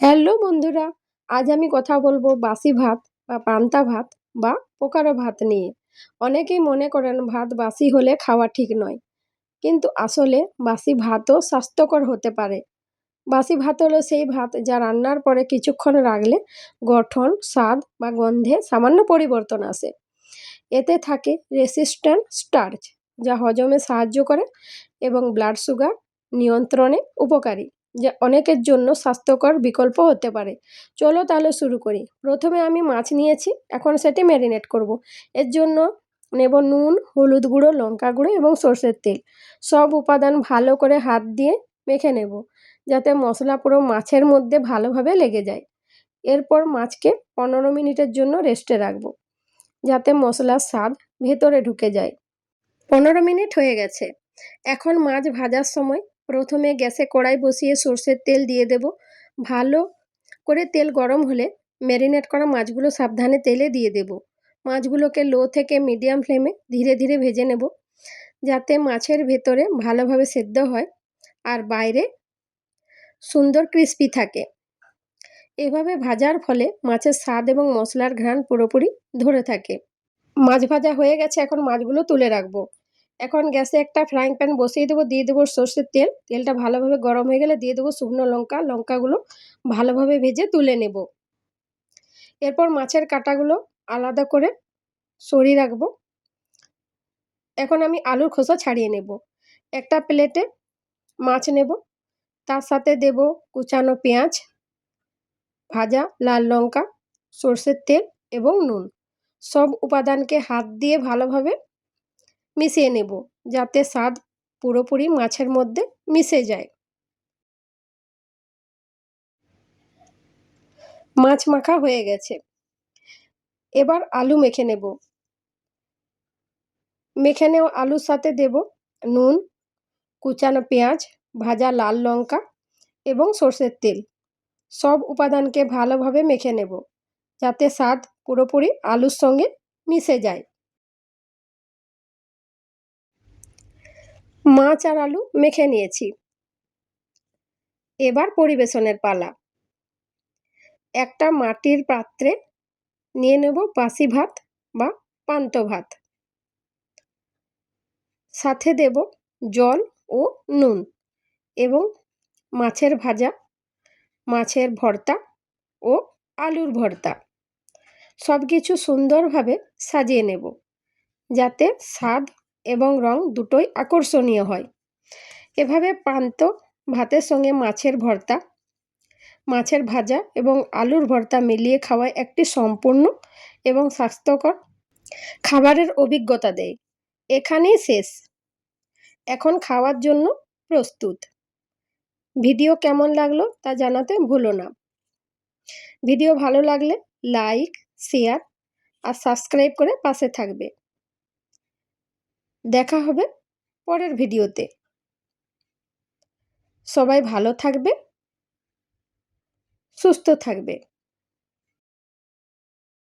Hello বন্ধুরা, আজ আমি কথা বলব বাসি ভাত বা পান্তা ভাত বা পোকারো ভাত নিয়ে। অনেকেই মনে করেন ভাত বাসি হলে খাওয়া ঠিক নয়, কিন্তু আসলে বাসি ভাতও স্বাস্থ্যকর হতে পারে। বাসি ভাত হলো সেই ভাত যা রান্নার পরে কিছুক্ষণ রাখলে গঠন, স্বাদ বা গন্ধে সামান্য পরিবর্তন আসে। এতে থাকে রেসিস্ট্যান্ট স্টার্চ যা হজমে সাহায্য করে এবং ব্লাড সুগার নিয়ন্ত্রণে উপকারী। যা অনেকের জন্য স্বাস্থ্যকর বিকল্প হতে পারে। চলো তাহলে শুরু করি। প্রথমে আমি মাছ নিয়েছি, এখন সেটি ম্যারিনেট করব। এর জন্য নেব নুন, হলুদ গুঁড়ো, লঙ্কা গুঁড়ো এবং সর্ষের তেল। সব উপাদান ভালো করে হাত দিয়ে মেখে নেব, যাতে মশলা পুরো মাছের মধ্যে ভালোভাবে লেগে যায়। এরপর মাছকে পনেরো মিনিটের জন্য রেস্টে রাখব, যাতে মশলার স্বাদ ভেতরে ঢুকে যায়। পনেরো মিনিট হয়ে গেছে। এখন মাছ ভাজার সময় প্রথমে গ্যাসে কড়াই বসিয়ে সর্ষের তেল দিয়ে দেব। ভালো করে তেল গরম হলে ম্যারিনেট করা মাছগুলো সাবধানে তেলে দিয়ে দেব। মাছগুলোকে লো থেকে মিডিয়াম ফ্লেমে ধীরে ধীরে ভেজে নেব যাতে মাছের ভেতরে ভালোভাবে সেদ্ধ হয় আর বাইরে সুন্দর ক্রিস্পি থাকে। এভাবে ভাজার ফলে মাছের স্বাদ এবং মশলার ঘ্রাণ পুরোপুরি ধরে থাকে। মাছ ভাজা হয়ে গেছে, এখন মাছগুলো তুলে রাখব। এখন গ্যাসে একটা ফ্রাইং প্যান বসিয়ে দেবো, দিয়ে দেবো সর্ষের তেল। তেলটা ভালোভাবে গরম হয়ে গেলে দিয়ে দেবো শুকনো লঙ্কা। লঙ্কাগুলো ভালোভাবে ভেজে তুলে নেব। এরপর মাছের কাটাগুলো আলাদা করে সরিয়ে রাখব। এখন আমি আলুর খোসা ছাড়িয়ে নেব। একটা প্লেটে মাছ নেব। তার সাথে দেব কুচানো পেঁয়াজ, ভাজা লাল লঙ্কা, সর্ষের তেল এবং নুন। সব উপাদানকে হাত দিয়ে ভালোভাবে মিশিয়ে নেব, যাতে স্বাদ পুরোপুরি মাছের মধ্যে মিশে যায়। মাছ মাখা হয়ে গেছে। এবার আলু মেখে নেব। মেখে নেওয়া আলুর সাথে দেব নুন, কুচানো পেঁয়াজ, ভাজা লাল লঙ্কা এবং সর্ষের তেল। সব উপাদানকে ভালোভাবে মেখে নেব, যাতে স্বাদ পুরোপুরি আলুর সঙ্গে মিশে যায়। মাছ আর আলু মেখে নিয়েছি। এবার পরিবেশনের পালা। একটা মাটির পাত্রে নিয়ে নেব বাসি ভাত বা পান্ত ভাত। সাথে দেব জল ও নুন এবং মাছের ভাজা, মাছের ভর্তা ও আলুর ভর্তা। সব কিছু সুন্দরভাবে সাজিয়ে নেব। যাতে স্বাদ এবং রং দুটোই আকর্ষণীয় হয়। এভাবে পান্ত ভাতের সঙ্গে মাছের ভর্তা, মাছের ভাজা এবং আলুর ভর্তা মিলিয়ে খাওয়ায় একটি সম্পূর্ণ এবং স্বাস্থ্যকর খাবারের অভিজ্ঞতা দেয়। এখানেই শেষ। এখন খাওয়ার জন্য প্রস্তুত। ভিডিও কেমন লাগল তা জানাতে ভুলো না। ভিডিও ভালো লাগলে লাইক, শেয়ার আর সাবস্ক্রাইব করে পাশে থাকবে। দেখা হবে পরের ভিডিওতে। সবাই ভালো থাকবে সুস্থ থাকবে।